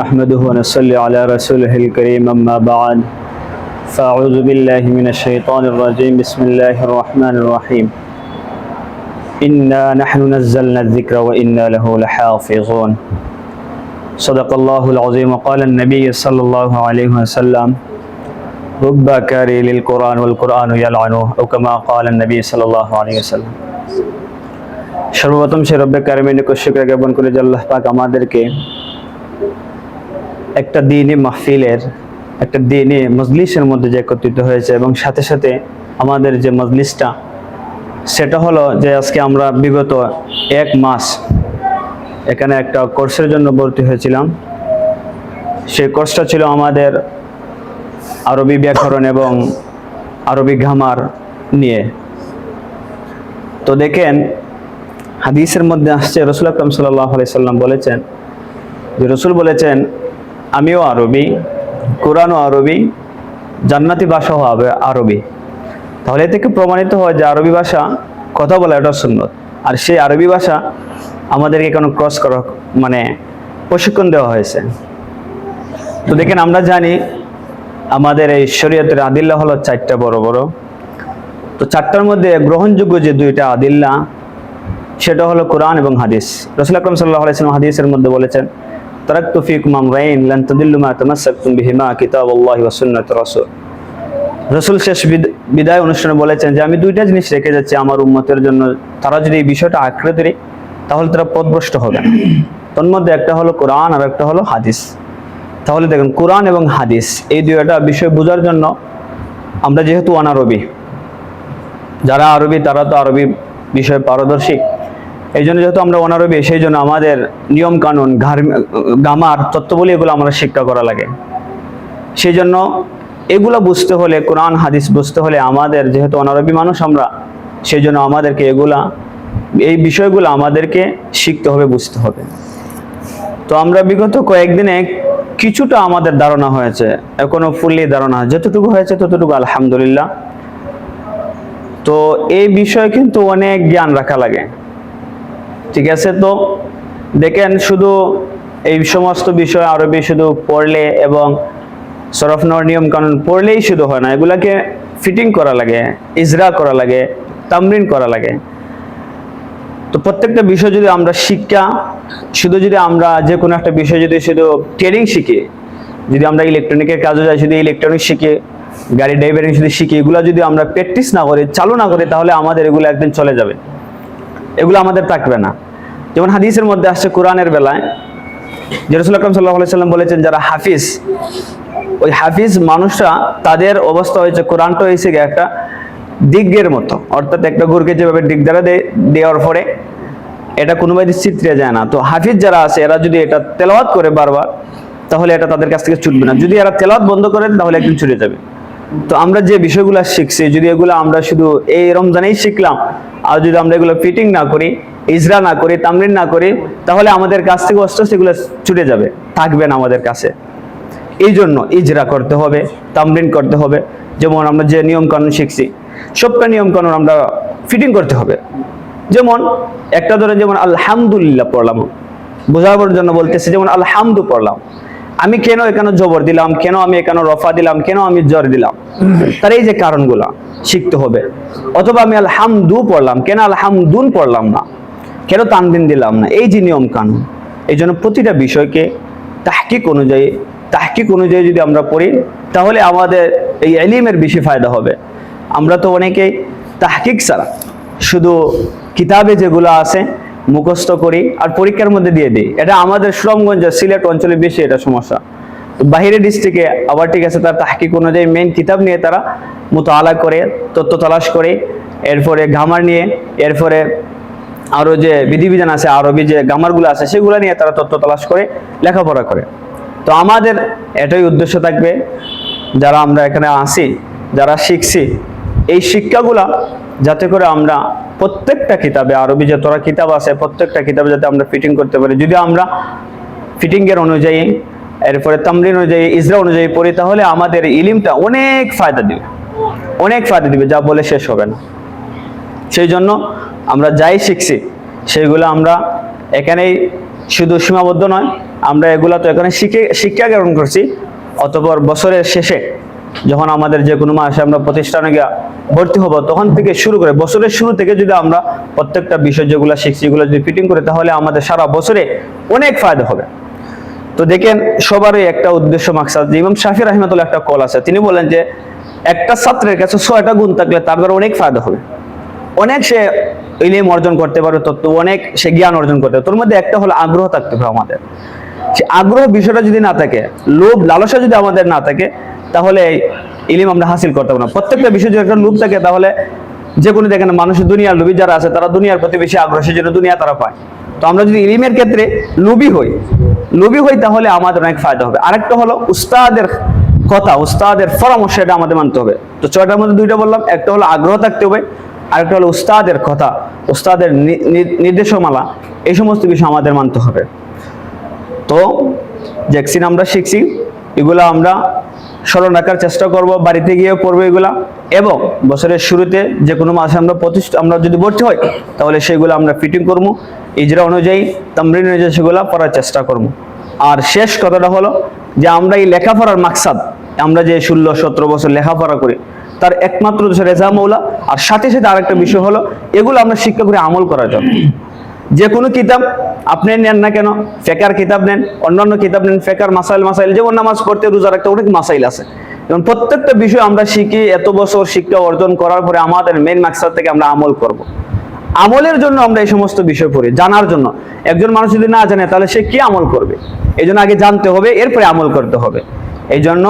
نحمده ونصلي على رسوله الكريم أما بعد فأعوذ بالله من الشيطان الرجيم بسم الله الرحمن الرحيم إنا نحن نزلنا الذكر وإنا له لحافظون صدق الله العظيم وقال النبي صلى الله عليه وسلم رب كاري للقرآن والقرآن يلعنه أو كما قال النبي صلى الله عليه وسلم সর্বপ্রথম সে রব্বে কারিমের নিকট শুক্র জ্ঞাপন করে যে আল্লাহ পাক আমাদেরকে একটা দিনই মাহফিলের, একটা দিনই মজলিসের মধ্যে যে একত্রিত হয়েছে এবং সাথে সাথে আমাদের যে মজলিসটা, সেটা হলো যে আজকে আমরা বিগত এক মাস এখানে একটা কোর্সের জন্য ভর্তি হয়েছিলাম। সেই কোর্সটা ছিল আমাদের আরবি ব্যাকরণ এবং আরবি ঘামার নিয়ে। তো দেখেন, হাদিসের মধ্যে আসছে, রসুল আকরম সাল্লাহ সাল্লাম বলেছেন যে, রসুল বলেছেন আমিও আরবি, কোরআনও আরবি, জান্নাতি ভাষা হবে আরবি। তাহলে থেকে প্রমাণিত হয় যে আরবি ভাষা কথা বলা এটা সুন্নত? আর সেই আরবি ভাষা আমাদেরকে কোনো ক্রস করা মানে প্রশিক্ষণ দেওয়া হয়েছে। তো দেখেন আমরা জানি আমাদের এই শরীয়তের আদিল্লা হলো চারটা বড় বড়। তো চারটার মধ্যে গ্রহণযোগ্য যে দুইটা আদিল্লা, সেটা হলো কোরআন এবং হাদিস। রসুল আকরম সাল্লাহ আলাইসলাম হাদিসের মধ্যে বলেছেন তারাক্তু ফিকুম আমরাইন, লান তাদিল্লু মা তামাসসাকতুম বিহিমা কিতাবুল্লাহি ওয়া সুন্নাত রাসূল। রসুল শেষ বিদ- বিদায় অনুষ্ঠানে বলেছেন যে, আমি দুইটা জিনিস রেখে যাচ্ছি আমার উম্মতের জন্য। তারা যদি এই বিষয়টা আঁকড়ে ধরে, তাহলে তারা পথভ্রষ্ট হবে না। তোর মধ্যে একটা হলো কোরআন আর একটা হলো হাদিস। তাহলে দেখুন, কোরআন এবং হাদিস, এই দুইটা বিষয় বোঝার জন্য আমরা যেহেতু অনারবি, যারা আরবি, তারা তো আরবি বিষয়ে পারদর্শী। এই জন্য যেহেতু আমরা অনারবি সেই জন্য আমাদের নিয়ম কানুন গামার তত্ত্ববলী এগুলো আমরা শিক্ষা করা লাগে। সেই জন্য এগুলো বুঝতে হলে, কোরআন, হাদিস বুঝতে হলে আমাদের, যেহেতু অনারবি মানুষ আমরা, সেই জন্য আমাদেরকে এগুলা, এই বিষয়গুলো আমাদেরকে শিখতে হবে, বুঝতে হবে। তো আমরা বিগত কয়েকদিনে কিছুটা আমাদের ধারণা হয়েছে, এখনও ফুললি ধারণা, যতটুকু হয়েছে ততটুকু আলহামদুলিল্লাহ। তো এই বিষয়ে কিন্তু অনেক জ্ঞান রাখা লাগে। ঠিক আছে? তো দেখেন শুধু এই সমস্ত বিষয় আরবি শুধু পড়লে এবং সরফ নর নিয়ম কানুন পড়লেই শুধু হয় না, এগুলাকে ফিটিং করা লাগে, ইজরা করা লাগে, তামরিন করা লাগে। তো প্রত্যেকটা বিষয় যদি আমরা শিক্ষা, শুধু যদি আমরা যে কোনো একটা বিষয় যদি শুধু ট্রেনিং শিখি, যদি আমরা ইলেকট্রনিকের কাজে যাই, শুধু ইলেকট্রনিক শিখি, গাড়ি ড্রাইভারিং যদি শিখি, এগুলো যদি আমরা প্র্যাকটিস না করি, চালু না করি, তাহলে আমাদের এগুলো একদিন চলে যাবে। এগুলো আমাদের থাকবে না। যেমন হাদিসের মধ্যে আসছে কোরআনের বেলায়, যে আকরম সাল্লাহ সাল্লাম বলেছেন, যারা হাফিজ, ওই হাফিজ মানুষরা তাদের অবস্থা হয়েছে, কোরআনটা হয়েছে গিয়ে একটা দিগ্গের মতো। অর্থাৎ একটা গুরকে যেভাবে দিক দ্বারা দেওয়ার পরে এটা কোনো ভাই চিত্রে যায় না। তো হাফিজ যারা আছে, এরা যদি এটা তেলাওয়াত করে বারবার, তাহলে এটা তাদের কাছ থেকে ছুটবে না। যদি এরা তেলাওয়াত বন্ধ করে তাহলে একদিন ছুটে যাবে। তো আমরা যে বিষয়গুলো শিখছি, যদি এগুলো আমরা শুধু এই রমজানেই শিখলাম, আর যদি আমরা এগুলো ফিটিং না করি, ইজরা না করি, তামরিন না করি, তাহলে আমাদের কাছ থেকে অস্ত্র সেগুলো ছুটে যাবে, থাকবে না আমাদের কাছে। এই জন্য ইজরা করতে হবে, তামরিন করতে হবে। যেমন আমরা যে নিয়ম কানুন শিখছি, সবটা নিয়ম কানুন আমরা ফিটিং করতে হবে। যেমন একটা ধরেন, যেমন আলহামদুলিল্লাহ পড়লাম। বোঝাবার জন্য বলতেছে, যেমন আলহামদু পড়লাম। আমি কেন এখানে জবর দিলাম? কেন আমি এখানে রফা দিলাম? কেন আমি জ্বর দিলাম? তার এই যে কারণগুলা শিখতে হবে। অথবা আমি আলহামদু পড়লাম। কেন আলহামদুন পড়লাম না? কেন তানদিন দিলাম না? এই যে নিয়ম কানুন। এই জন্য প্রতিটা বিষয়কে তাহকিক অনুযায়ী তাহকিক অনুযায়ী যদি আমরা পড়ি, তাহলে আমাদের এই এলিমের বেশি ফায়দা হবে। আমরা তো অনেকেই তাহকিক ছাড়া। শুধু কিতাবে যেগুলো আছে মুখস্থ করি আর পরীক্ষার মধ্যে দিয়ে দিই। এটা আমাদের সুরমগঞ্জ সিলেট অঞ্চলে বেশি এটা সমস্যা। তো বাহিরে ডিস্ট্রিক্টে আবার ঠিক আছে, তার তাহকিক অনুযায়ী মেন কিতাব নিয়ে তারা মোতালা করে, তথ্য তালাশ করে, এরপরে ঘামার নিয়ে, এরপরে আরও যে বিধিবিধান আছে, আরবি যে গামারগুলো আছে, সেগুলো নিয়ে তারা তথ্য তালাশ করে, লেখাপড়া করে। তো আমাদের এটাই উদ্দেশ্য থাকবে, যারা আমরা এখানে আসি যারা শিখছি, এই শিক্ষাগুলা যাতে করে আমরা প্রত্যেকটা কিতাবে আরবি যতটা কিতাব আছে, প্রত্যেকটা কিতাবে যাতে আমরা ফিটিং করতে পারি। যদি আমরা ফিটিংয়ের অনুযায়ী, এরপরে তামরিন অনুযায়ী ইসরা অনুযায়ী পড়ি, তাহলে আমাদের ইলিমটা অনেক ফায়দা দিবে। অনেক ফায়দা দিবে, যা বলে শেষ হবে না। সেই জন্য আমরা যাই শিখছি সেগুলো আমরা এখানেই শুধু সীমাবদ্ধ নয়, আমরা এগুলা তো এখানে শিখে শিক্ষা গ্রহণ করছি, অতপর বছরের শেষে। যখন আমাদের যে কোনো মাসে আমরা প্রতিষ্ঠানে গিয়ে ভর্তি হব, তখন থেকে শুরু করে বছরের শুরু থেকে যদি আমরা প্রত্যেকটা বিষয় যেগুলো শিখছি, এগুলো যদি ফিটিং করি, তাহলে আমাদের সারা বছরে অনেক ফায়দা হবে। তো দেখেন, সবারই একটা উদ্দেশ্য, মাকসাদ। যে ইমাম শাফি রহমতুল্লাহ একটা কল আছে, তিনি বলেন যে, একটা ছাত্রের কাছে ছয়টা গুণ থাকলে তার দ্বারা অনেক ফায়দা হবে। অনেক সে ইলিম অর্জন করতে পারবে তত্ত্ব অনেক সে জ্ঞান অর্জন করতে পারবে তোর মধ্যে একটা হলো আগ্রহ থাকতে হবে আমাদের। সে আগ্রহ বিষয়টা যদি না থাকে, লোভ, লালসা যদি আমাদের না থাকে তাহলে ইলিম আমরা হাসিল করতে পারব না। প্রত্যেকটা বিষয় যদি একটা লোভ থাকে, তাহলে যে কোনো দেখেন মানুষের দুনিয়ার লোভী যারা আছে, তারা দুনিয়ার প্রতি বেশি আগ্রহ, সেজন্য দুনিয়া তারা পায়। তো আমরা যদি ইলিমের ক্ষেত্রে লুবি হই লোভী হই তাহলে আমাদের অনেক ফায়দা হবে। আরেকটা হলো উস্তাদের কথা, উস্তাদের পরামর্শ, এটা আমাদের মানতে হবে। তো ছয়টার মধ্যে দুইটা বললাম, একটা হলো আগ্রহ থাকতে হবে, আরেকটা হলো উস্তাদের কথা, উস্তাদের নির্দেশমালা, এই সমস্ত বিষয় আমাদের মানতে হবে। তো জ্যাকসিন আমরা শিখছি, এগুলো আমরা স্মরণ রাখার চেষ্টা করব, বাড়িতে গিয়ে পড়ব এগুলা। এবং বছরের শুরুতে যে কোনো মাসে আমরা প্রতিষ্ঠা আমরা যদি ভর্তি হই, তাহলে সেগুলো আমরা ফিটিং করব। ইজরা অনুযায়ী, তামরিন অনুযায়ী সেগুলো পড়ার চেষ্টা করব। আর শেষ কথাটা হলো যে আমরা এই লেখাপড়ার মাকসাদ, আমরা যে ষোলো, সতেরো বছর লেখাপড়া করি, তার একমাত্র রেজা মৌলা। আর সাথে সাথে আরেকটা বিষয় হলো, এগুলো আমরা শিক্ষা করে আমল করার জন্য। যে কোনো কিতাব আপনি নেন না কেন? ফেকার কিতাব নেন, অন্যান্য কিতাব নেন, ফেকার মাসাইল মাসাইল, যেমন নামাজ পড়তে রোজা রাখতে অনেক মাসাইল আছে। এবং প্রত্যেকটা বিষয় আমরা শিখি, এত বছর শিক্ষা অর্জন করার পরে আমাদের মেন মাকসাদ থেকে আমরা আমল করব। আমলের জন্য আমরা এই সমস্ত বিষয় পড়ি, জানার জন্য। একজন মানুষ যদি না জানে, তাহলে সে কি আমল করবে? এই আগে জানতে হবে, এরপরে আমল করতে হবে। এই জন্য